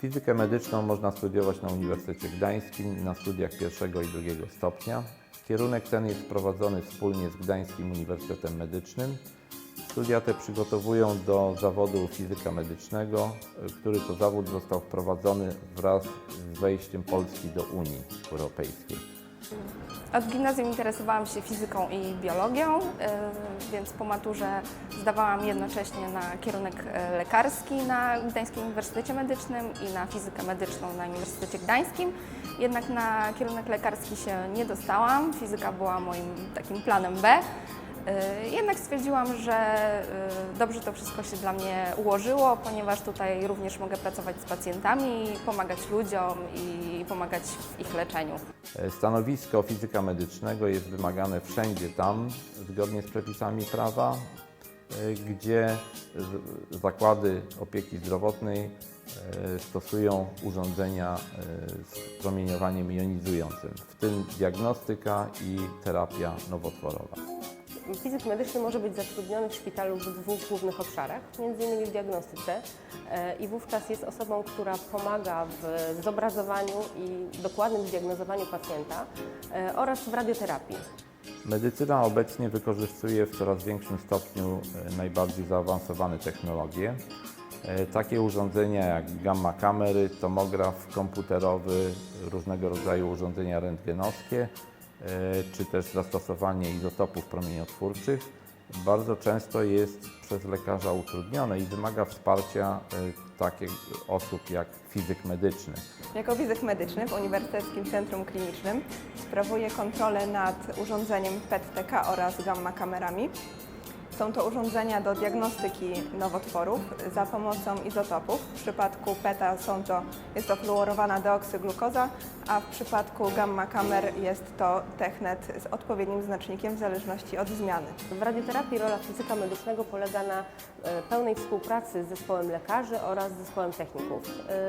Fizykę medyczną można studiować na Uniwersytecie Gdańskim na studiach pierwszego i drugiego stopnia. Kierunek ten jest prowadzony wspólnie z Gdańskim Uniwersytetem Medycznym. Studia te przygotowują do zawodu fizyka medycznego, który to zawód został wprowadzony wraz z wejściem Polski do Unii Europejskiej. Od gimnazjum interesowałam się fizyką i biologią, y, więc po maturze zdawałam jednocześnie na kierunek y, lekarski na Gdańskim Uniwersytecie Medycznym i na fizykę medyczną na Uniwersytecie Gdańskim. Jednak na kierunek lekarski się nie dostałam. Fizyka była moim takim planem B. Y, Jednak stwierdziłam, że y, dobrze to wszystko się dla mnie ułożyło, ponieważ tutaj również mogę pracować z pacjentami, pomagać ludziom i pomagać w ich leczeniu. E, Stanowisko fizyka medycznego jest wymagane wszędzie tam, zgodnie z przepisami prawa, e, gdzie zakłady opieki zdrowotnej e, stosują urządzenia z promieniowaniem jonizującym, w tym diagnostyka i terapia nowotworowa. Fizyk medyczny może być zatrudniony w szpitalu w dwóch głównych obszarach, innymi w diagnostyce e, i wówczas jest osobą, która pomaga w zobrazowaniu i dokładnym zdiagnozowaniu pacjenta e, oraz w radioterapii. Medycyna obecnie wykorzystuje w coraz większym stopniu e, najbardziej zaawansowane technologie. Takie urządzenia jak gamma kamery, tomograf komputerowy, różnego rodzaju urządzenia rentgenowskie, czy też zastosowanie izotopów promieniotwórczych bardzo często jest przez lekarza utrudnione i wymaga wsparcia e, takich osób jak fizyk medyczny. Jako fizyk medyczny w Uniwersyteckim Centrum Klinicznym sprawuję kontrolę nad urządzeniem PET-TK oraz gamma kamerami. Są to urządzenia do diagnostyki nowotworów za pomocą izotopów. W przypadku PETA są to, jest to fluorowana deoksyglukoza, a w przypadku gamma kamer jest to technet z odpowiednim znacznikiem w zależności od zmiany. W radioterapii rola fizyka medycznego polega na e, pełnej współpracy z zespołem lekarzy oraz zespołem techników.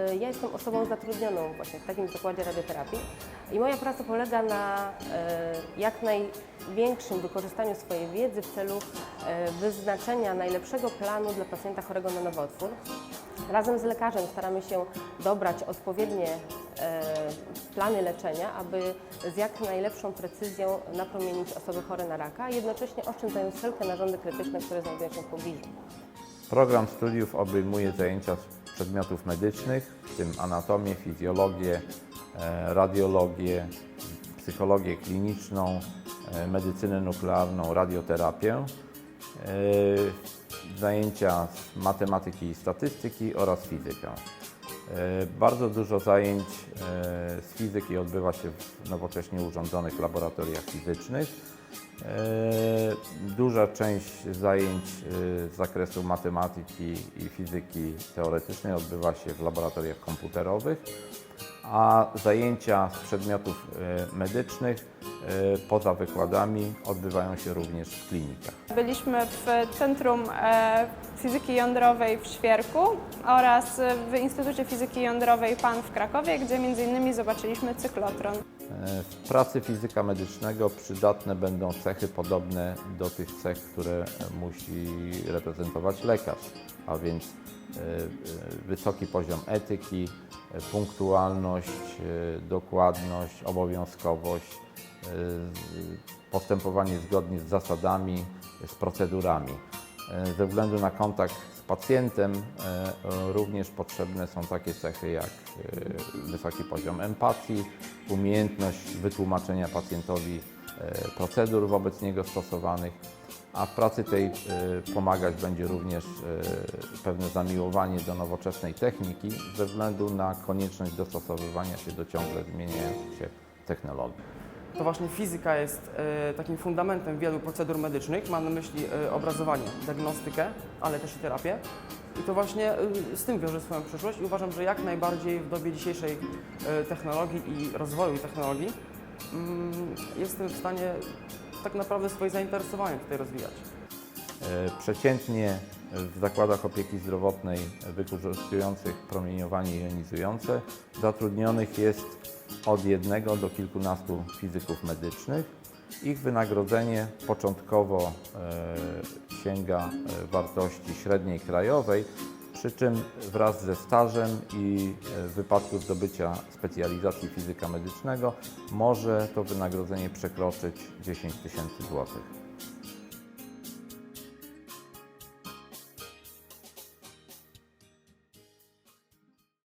E, Ja jestem osobą zatrudnioną właśnie w takim zakładzie radioterapii i moja praca polega na e, jak największym wykorzystaniu swojej wiedzy w celu e, wyznaczenia najlepszego planu dla pacjenta chorego na nowotwór. Razem z lekarzem staramy się dobrać odpowiednie e, plany leczenia, aby z jak najlepszą precyzją napromienić osoby chore na raka, jednocześnie oszczędzając wszelkie narządy krytyczne, które znajdują się w pobliżu. Program studiów obejmuje zajęcia z przedmiotów medycznych, w tym anatomię, fizjologię, e, radiologię, psychologię kliniczną, e, medycynę nuklearną, radioterapię, e, zajęcia z matematyki i statystyki oraz fizykę. E, Bardzo dużo zajęć z fizyki odbywa się w nowocześnie urządzonych laboratoriach fizycznych. Duża część zajęć z zakresu matematyki i fizyki teoretycznej odbywa się w laboratoriach komputerowych, a zajęcia z przedmiotów e, medycznych e, poza wykładami odbywają się również w klinikach. Byliśmy w Centrum e, Fizyki Jądrowej w Świerku oraz w Instytucie Fizyki Jądrowej PAN w Krakowie, gdzie m.in. zobaczyliśmy cyklotron. W pracy fizyka medycznego przydatne będą cechy podobne do tych cech, które musi reprezentować lekarz, a więc wysoki poziom etyki, punktualność, e, dokładność, obowiązkowość, e, postępowanie zgodnie z zasadami, z procedurami. E, Ze względu na kontakt z pacjentem również potrzebne są takie cechy jak wysoki poziom empatii, umiejętność wytłumaczenia pacjentowi procedur wobec niego stosowanych, a w pracy tej e, pomagać będzie również e, pewne zamiłowanie do nowoczesnej techniki ze względu na konieczność dostosowywania się do ciągle zmieniających się technologii. To właśnie fizyka jest e, takim fundamentem wielu procedur medycznych. Mam na myśli obrazowanie, diagnostykę, ale też i terapię. I to właśnie z tym wiąże swoją przyszłość i uważam, że jak najbardziej w dobie dzisiejszej technologii i rozwoju technologii mm, jestem w stanie tak naprawdę swoje zainteresowanie tutaj rozwijać. E, Przeciętnie w zakładach opieki zdrowotnej wykorzystujących promieniowanie jonizujące zatrudnionych jest od jednego do kilkunastu fizyków medycznych. Ich wynagrodzenie początkowo e, sięga e, wartości średniej krajowej. Przy czym wraz ze stażem i e, w wypadku zdobycia specjalizacji fizyka medycznego może to wynagrodzenie przekroczyć 10 tysięcy złotych.